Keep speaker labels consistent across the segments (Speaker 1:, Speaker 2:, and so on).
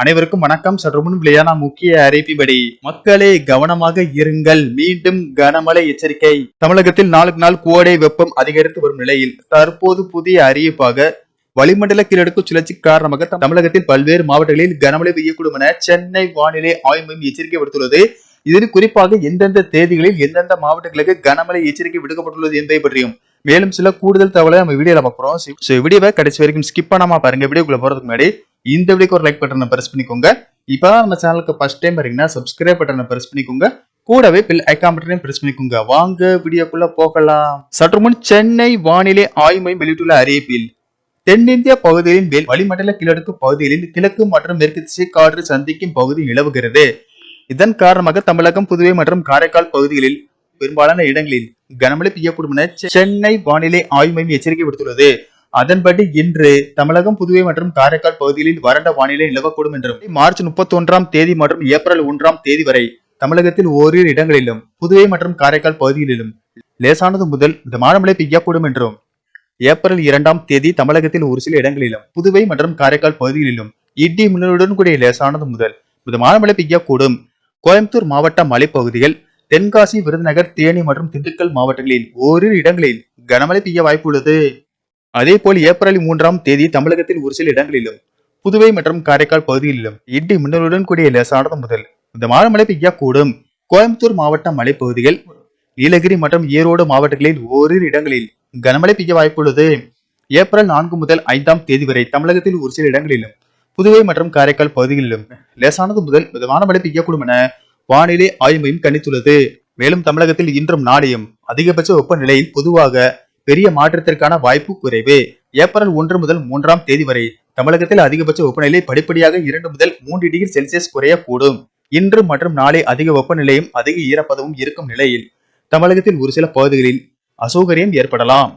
Speaker 1: அனைவருக்கும் வணக்கம் சற்று முன் விளையான முக்கிய அறிவிப்படி மக்களே கவனமாக இருங்கள் மீண்டும் கனமழை எச்சரிக்கை தமிழகத்தில் நாளுக்கு நாள் கோடை வெப்பம் அதிகரித்து வரும் நிலையில் தற்போது புதிய அறிவிப்பாக வளிமண்டல கீழடுக்கு சுழற்சி காரணமாக தமிழகத்தில் பல்வேறு மாவட்டங்களில் கனமழை பெய்யக்கூடும் என சென்னை வானிலை ஆய்வு மையம் எச்சரிக்கை விடுத்துள்ளது இதில் குறிப்பாக எந்தெந்த தேதிகளில் எந்தெந்த மாவட்டங்களுக்கு கனமழை எச்சரிக்கை விடுக்கப்பட்டுள்ளது என்பதை பற்றியும் மேலும் சில கூடுதல் தகவலை நம்ம வீடியோல பாக்குறோம் வீடியோவை கடைசி வரைக்கும் ஸ்கிப் பண்ணாம பாருங்க வீடியோக்குள்ள போறதுக்கு முன்னாடி இந்த வீடியோக்கு ஒரு லைக் பட்டனை பிரஸ் பண்ணிக்கோங்க இப்போ நம்ம சேனலுக்கு ஃபர்ஸ்ட் டைம் வரீங்கன்னா சப்ஸ்கிரைப் பட்டனை பிரஸ் பண்ணிக்கோங்க கூடவே பில் ஐக்கான் பட்டனையும் பிரஸ் பண்ணிக்கோங்க வாங்க வீடியோக்குள்ள போகலாம் சற்று முன் சென்னை வானிலை ஆய்வு வெளியிட்டுள்ள அறிவிப்பில் தென்னிந்திய பகுதிகளின் மேல் வளிமண்டல கிழக்கு பகுதிகளில் கிழக்கு மற்றும் மேற்கு திசை காற்று சந்திக்கும் பகுதி நிலவுகிறது இதன் காரணமாக தமிழகம் புதுவை மற்றும் காரைக்கால் பகுதிகளில் பெரும்பாலான இடங்களில் கனமழை பெய்யக்கூடும் என சென்னை வானிலை ஆய்வு மையம் எச்சரிக்கை விடுத்துள்ளது அதன்படி இன்று தமிழகம் புதுவை மற்றும் காரைக்கால் பகுதிகளில் வறண்ட வானிலை நிலவக்கூடும் என்றும் மார்ச் முப்பத்தி ஒன்றாம் தேதி மற்றும் ஏப்ரல் ஒன்றாம் தேதி வரை தமிழகத்தில் ஓரிரு இடங்களிலும் புதுவை மற்றும் காரைக்கால் பகுதிகளிலும் லேசானது முதல் மிதமான மழை பெய்யக்கூடும் என்றும் ஏப்ரல் இரண்டாம் தேதி தமிழகத்தில் ஒரு சில இடங்களிலும் புதுவை மற்றும் காரைக்கால் பகுதிகளிலும் இடி மின்னலுடன் கூடிய லேசானது முதல் மிதமான மழை பெய்யக்கூடும் கோயம்புத்தூர் மாவட்ட மலைப்பகுதிகள் தென்காசி விருதுநகர் தேனி மற்றும் திண்டுக்கல் மாவட்டங்களில் ஓரிரு இடங்களில் கனமழை பெய்ய உள்ளது அதே போல் ஏப்ரல் மூன்றாம் தேதி தமிழகத்தில் ஒரு சில இடங்களிலும் புதுவை மற்றும் காரைக்கால் பகுதிகளிலும் இடி மின்னலுடன் கூடிய லேசானது முதல் இந்த மாத மழை பெய்யக்கூடும் கோயம்புத்தூர் மாவட்ட மலைப்பகுதிகள் நீலகிரி மற்றும் ஈரோடு மாவட்டங்களில் ஓரிரு இடங்களில் கனமழை பெய்ய வாய்ப்புள்ளது ஏப்ரல் நான்கு முதல் ஐந்தாம் தேதி வரை தமிழகத்தில் ஒரு சில இடங்களிலும் புதுவை மற்றும் காரைக்கால் பகுதிகளிலும் லேசானது முதல் மிதமான மழை பெய்யக்கூடும் என வானிலை ஆய்வு மையம் கணித்துள்ளது மேலும் தமிழகத்தில் இன்றும் நாளையும் அதிகபட்ச வெப்பநிலையில் பொதுவாக பெரிய மாற்றத்திற்கான வாய்ப்பு குறைவு ஏப்ரல் ஒன்று முதல் மூன்றாம் தேதி வரை தமிழகத்தில் அதிகபட்ச வெப்பநிலை படிப்படியாக இரண்டு முதல் மூன்று டிகிரி செல்சியஸ் குறையக்கூடும் இன்று மற்றும் நாளை அதிக வெப்பநிலையும் அதிக ஈரப்பதமும் இருக்கும் நிலையில் தமிழகத்தில் ஒரு சில பகுதிகளில் அசௌகரியம் ஏற்படலாம்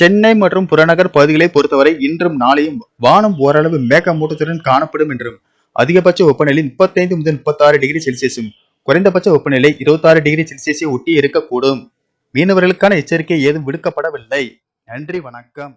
Speaker 1: சென்னை மற்றும் புறநகர் பகுதிகளை பொறுத்தவரை இன்றும் நாளையும் வானம் ஓரளவு மேகமூட்டத்துடன் காணப்படும் என்றும் அதிகபட்ச வெப்பநிலை முப்பத்தைந்து முதல் முப்பத்தாறு டிகிரி செல்சியஸும் குறைந்தபட்ச வெப்பநிலை இருபத்தாறு டிகிரி செல்சியஸை ஒட்டி இருக்கக்கூடும் மீனவர்களுக்கான எச்சரிக்கை ஏதும் விடுக்கப்படவில்லை நன்றி வணக்கம்